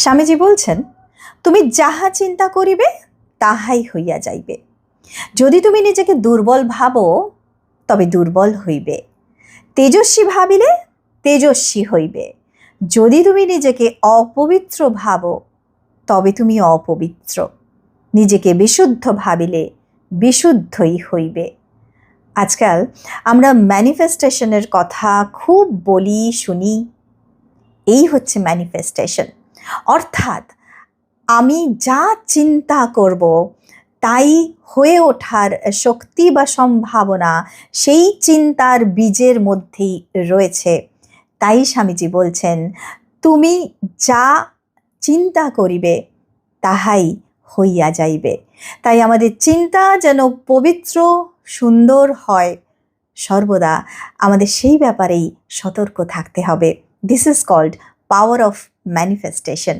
স্বামীজি বলছেন, তুমি যাহা চিন্তা করিবে, তাহাই হইয়া যাইবে। যদি তুমি নিজেকে দুর্বল ভাবো, তবে দুর্বল হইবে। তেজস্বী ভাবিলে তেজস্বী হইবে। যদি তুমি নিজেকে অপবিত্র ভাবো, তবে তুমি অপবিত্র। নিজেকে বিশুদ্ধ ভাবিলে বিশুদ্ধই হইবে। আজকাল আমরা ম্যানিফেস্টেশনের কথা খুব বলি, শুনি। এই হচ্ছে ম্যানিফেস্টেশন অর্থাৎ আমি যা চিন্তা করব তাই হয়ে ওঠার শক্তি বা সম্ভাবনা সেই চিন্তার বীজের মধ্যেই রয়েছে। তাই স্বামীজি বলছেন, তুমি যা চিন্তা করিবে তাহাই হইয়া যাইবে। তাই আমাদের চিন্তা যেন পবিত্র, সুন্দর হয়। সর্বদা আমাদের সেই ব্যাপারেই সতর্ক থাকতে হবে। This is called power of manifestation